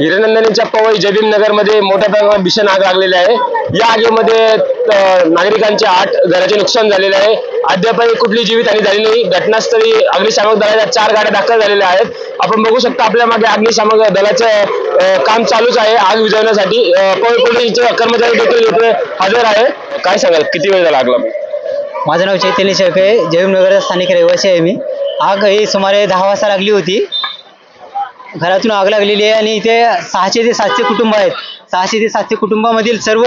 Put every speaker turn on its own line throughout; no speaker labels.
हिरनंदनीच्या पवई जबीम नगरमध्ये मोठ्या प्रमाणात भीषण आग लागलेली आहे. या आगीमध्ये नागरिकांचे आठ घराचे नुकसान झालेले आहे. अद्यापही कुठली जीवितहानी झाली नाही. घटनास्थळी अग्निशामक दलाच्या चार गाड्या दाखल झालेल्या आहेत. आपण बघू शकता आपल्या मागे अग्निशामक दलाचं काम चालूच आहे आग विझवण्यासाठी. पवई पोलिसचे कर्मचारी देखील इथे हजर आहे काय सांगाल? किती वेळ झाला लागला
माझं नाव चैतन्य शेळके जयमनगरचा स्थानिक रहिवासी आहे मी. आग ही सुमारे दहा वाजता लागली होती. घरातून आग लागलेली आहे आणि इथे सहाशे ते सातशे कुटुंब आहेत. सहाशे ते सातशे कुटुंबामधील सर्व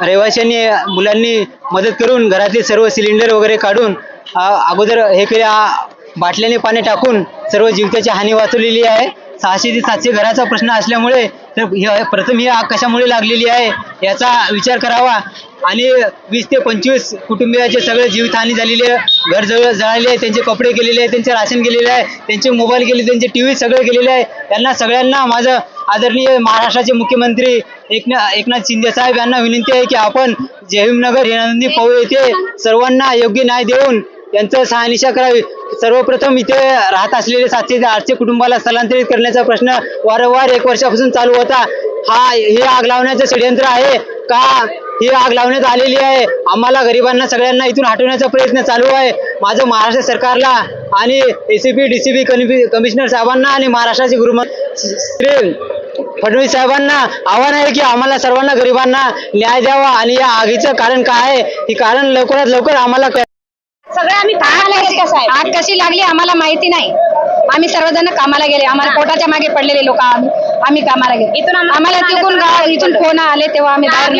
रहिवाशांनी मुलांनी मदत करून घरातील सर्व सिलेंडर वगैरे काढून अगोदर हे केले बाटल्याने पाणी टाकून सर्व जीवताची हानी वाचवलेली आहे. सहाशे ते सातशे घराचा प्रश्न असल्यामुळे तर प्रथम ही आग कशामुळे लागलेली आहे याचा विचार करावा. आणि वीस ते पंचवीस कुटुंबियाचे सगळे जीवितहानी झालेली आहे. घर जवळ जळाले आहे त्यांचे कपडे गेलेले आहे त्यांचे राशन गेलेले आहे त्यांचे मोबाईल गेले त्यांचे टी व्ही सगळे गेलेले आहे. त्यांना सगळ्यांना माझं आदरणीय महाराष्ट्राचे मुख्यमंत्री एकना एकनाथ शिंदे साहेब यांना विनंती आहे की आपण जयभीमनगर हिरानंदी पाहू येथे सर्वांना योग्य न्याय देऊन यांचं सहानिशा करावी सर्वप्रथम इथे राहत असलेले सातशे ते आठशे कुटुंबाला स्थलांतरित करण्याचा प्रश्न वारंवार एक वर्षापासून चालू होता. हा हे आग लावण्याचं षडयंत्र आहे का? ही आग लावण्यात आलेली आहे. आम्हाला गरिबांना सगळ्यांना इथून हटवण्याचा प्रयत्न चालू आहे. माझं महाराष्ट्र सरकारला आणि एसीपी डीसीपी कमिशनर साहेबांना आणि महाराष्ट्राचे गृहमंत्री श्री फडणवीस साहेबांना आव्हान आहे की आम्हाला सर्वांना गरिबांना न्याय द्यावा. आणि या आगीचं कारण काय आहे? हे कारण लवकरात लवकर आम्हाला
सगळे आम्ही कामाला गेले आग कशी लागली आम्हाला माहिती नाही. आम्ही सर्वजण कामाला गेले. आम्हाला पोटाच्या मागे पडलेले लोक आम्ही कामाला गेले. इथून आम्हाला तिकून गाव इथून फोन आले तेव्हा आम्ही बाहेर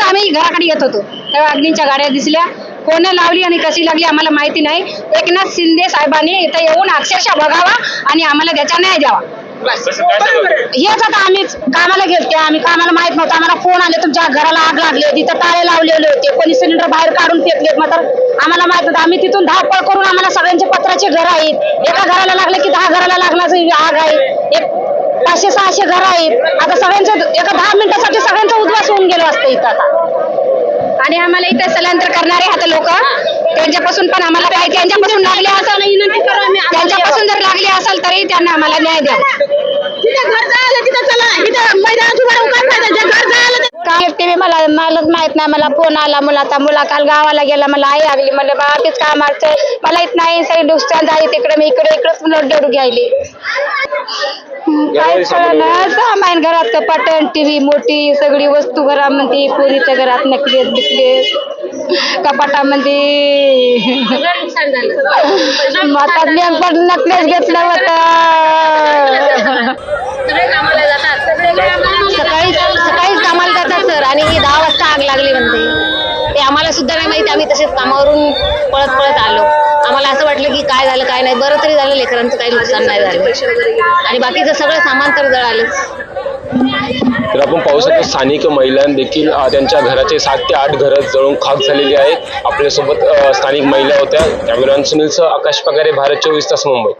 आम्ही घराकडे येत होतो. तेव्हा अग्नीच्या गाड्या दिसल्या. फोन लावली आणि कशी लागली आम्हाला माहिती नाही. एकनाथ शिंदे साहेबांनी इथं येऊन अक्षरशः बघावा आणि आम्हाला त्याचा न्याय द्यावा. हेच आता आम्ही कामाला गेलते. आम्ही कामाला माहीत नव्हतं. आम्हाला फोन आले. तुमच्या घराला आग लागली तिथं ताळे लावलेले होते. कोणी सिलेंडर बाहेर काढून फेकलेत मात्र आम्हाला माहीत नव्हतं. आम्ही तिथून धावपळ करून आम्हाला सगळ्यांचे पत्राचे घर आहेत. एका घराला लागले की दहा घराला लागण्याची आग आहे. एक पाचशे सहाशे घर आहेत. आता सगळ्यांचं एका दहा मिनिटासाठी सगळ्यांचा उद्वास होऊन गेलो असतं इथं आता. आणि आम्हाला इथे स्थलांतर करणारे आता लोक त्यांच्यापासून पण आम्हाला काही त्यांच्यापासून लागले असेल त्यांच्यापासून जर लागले असेल तरी त्यांना आम्हाला न्याय द्या. काल टीव्ही मला मलाच माहीत नाही. मला फोन आला मुलाचा. मुला काल गावाला गेला. मला आई लागली मला बाकीच कामाचं मला येत नाही. सगळी नुकसान झाली तिकडे मी इकडे इकडेच म्हणून डरू घ्यायली काय कळलं? सामान घरात कपाटन टीव्ही मोठी सगळी वस्तू घरामध्ये पोरीच्या घरात नकलेस बिकलेस कपाटामध्ये माता मी पण नकलेस घेतलं होतं.
सकाळी सकाळीच कामाला जातात सर आणि ही दहा वाजता आग लागली म्हणते. ते आम्हाला सुद्धा नाही माहिती आम्ही तसेच कामावरून पळत पळत आलो. आम्हाला असं वाटलं की काय झालं काय नाही. बरं तरी झालं लेकरांचं काही नुकसान नाही झालं. आणि बाकीचं सगळं सामान तर जळालंच
तर आपण पाहू शकतो स्थानिक महिला देखील त्यांच्या घराचे सात ते आठ घरं जळून खाक झालेली आहेत. आपल्यासोबत स्थानिक महिला होत्या. कॅमेरॉन सुनीलसह आकाश पगारे भारत चोवीस तास मुंबई.